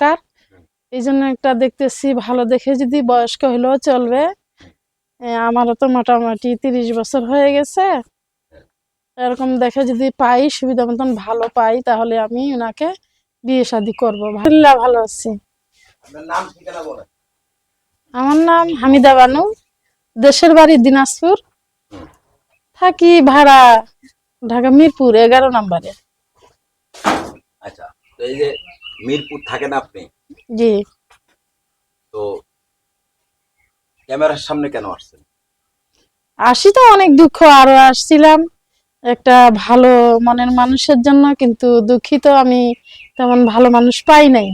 দরকার। এই জন্য একটা দেখতেছি ভালো দেখে যদি বয়স্ক হলেও চলবে। আমারও তো মোটামুটি তিরিশ বছর হয়ে গেছে। এরকম দেখে যদি পাই সুবিধা মতন ভালো পাই তাহলে আমি ওনাকে বিয়ে শাদি করব। ভালো আছি। আমার নাম হামিদা বানু দেশের বাড়ি দিনাজপুর। থাকি ভাড়া ঢাকা মিরপুর এগারো নম্বরে। আচ্ছা এই যে মিরপুর থাকেন আপনি? জি। তো ক্যামেরার সামনে কেন আসছেন? আসি তো অনেক দুঃখ। আরও আসছিলাম একটা ভালো মনের মানুষের জন্য কিন্তু দুঃখিত আমি তেমন ভালো মানুষ পাই নাই।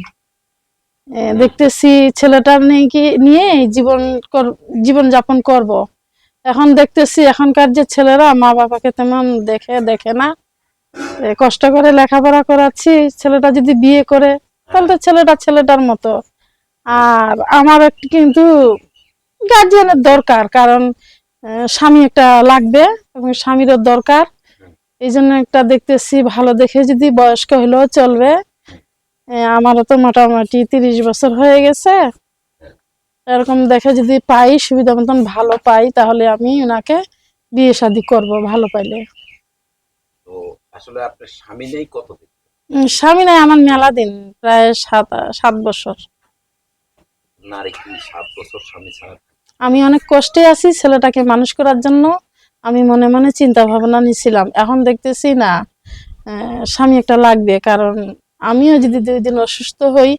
দেখতেছি ছেলেটা নিয়ে কি নিয়ে জীবন জীবন যাপন করব। এখন দেখতেছি এখনকার যে ছেলেরা মা বাবাকে তেমন দেখে দেখে না। কষ্ট করে লেখাপড়া করাচ্ছি, ছেলেটা যদি বিয়ে করে, তাহলে তো ছেলেটা ছেলেটার মতো। আর আমার কিন্তু গার্জিয়ানের দরকার, কারণ স্বামী একটা লাগবে এবং স্বামীরও দরকার। এই জন্য একটা দেখতেছি, ভালো দেখে যদি বয়স্ক হলেও চলবে। আমারও তো মোটামুটি তিরিশ বছর হয়ে গেছে। এরকম দেখে যদি পাই, সুবিধা মতন ভালো পাই, তাহলে আমি ওনাকে বিয়ে শাদি করব, ভালো পাইলে। আসলে আপনার স্বামী নেই কতদিন? স্বামী নাই আমার মেলা দিন প্রায় সাত সাত বছর। নারী কি সাত বছর স্বামী ছাড়া আমি অনেক কষ্টে আছি ছেলেটাকে মানুষ করার জন্য। আমি মনে মনে চিন্তা ভাবনা নিছিলাম। এখন দেখতেছি না স্বামী একটা লাগবে কারণ আমিও যদি দুই দিন অসুস্থ হই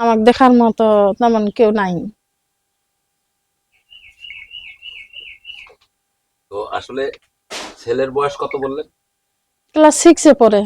আমাকে দেখার মতো তেমন কেউ নাই। তো আসলে ছেলের বয়স কত বললেন? ক্লাস সিক্সে পড়ে।